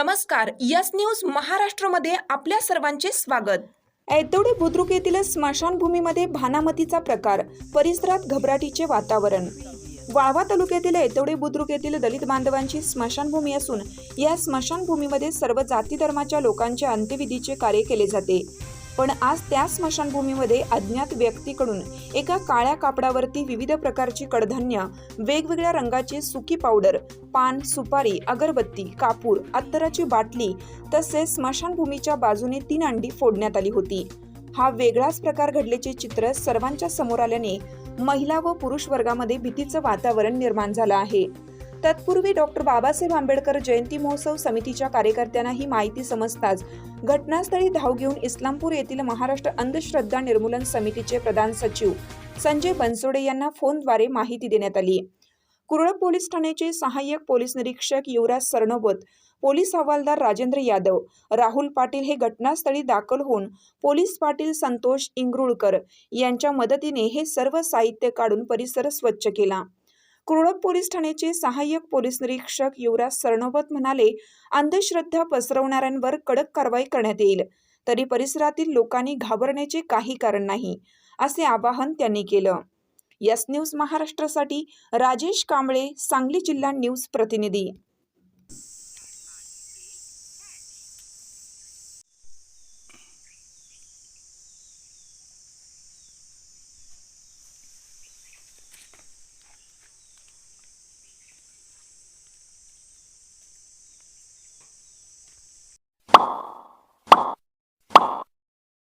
नमस्कार yes news महाराष्ट्रमध्ये आपल्या सर्वांचे स्वागत. ऐतवडे बुद्रुक येथील स्मशानभूमीमध्ये भानामतीचा प्रकार परिसरात घबराटीचे वातावरण. वाळवा तालुक्यातील ऐतवडे बुद्रुक येथील दलित बांधवांची स्मशानभूमी असून या स्मशानभूमीमध्ये सर्व जाती धर्माच्या लोकांचे अंत्यविधीचे कार्य केले जाते. पण आज त्या स्मशानभूमीमध्ये अज्ञात व्यक्तीकडून एका काळ्या कापडावरती विविध प्रकारची कडधान्य वेगवेगळ्या रंगाची सुकी पावडर पान सुपारी अगरबत्ती कापूर अत्तराची बाटली तसेच स्मशानभूमीच्या बाजूने तीन अंडी फोडण्यात आली होती. हा वेगळाच प्रकार घडल्याचे चित्र सर्वांच्या समोर आल्याने महिला व पुरुष वर्गामध्ये भीतीचं वातावरण निर्माण झालं आहे. तत्पूर्वी डॉक्टर बाबासाहेब आंबेडकर जयंती महोत्सव समितीच्या कार्यकर्त्यांना ही माहिती समजताच घटनास्थळी धाव घेऊन इस्लामपूर येथील महाराष्ट्र अंधश्रद्धा निर्मूलन समितीचे प्रधान सचिव संजय बनसोडे यांना फोनद्वारे माहिती देण्यात आली. कुरळ पोलीस ठाण्याचे सहाय्यक पोलीस निरीक्षक युवराज सरनोबत पोलीस हवालदार राजेंद्र यादव राहुल पाटील हे घटनास्थळी दाखल होऊन पोलीस पाटील संतोष इंगरुळकर यांच्या मदतीने हे सर्व साहित्य काढून परिसर स्वच्छ केला. कुरळप पोलीस ठाण्याचे सहाय्यक पोलीस निरीक्षक युवराज सरनोबत म्हणाले अंधश्रद्धा पसरवणाऱ्यांवर कडक कारवाई करण्यात येईल. तरी परिसरातील लोकांनी घाबरण्याचे काही कारण नाही असे आवाहन त्यांनी केलं. यस न्यूज महाराष्ट्रासाठी राजेश कांबळे सांगली जिल्हा न्यूज प्रतिनिधी.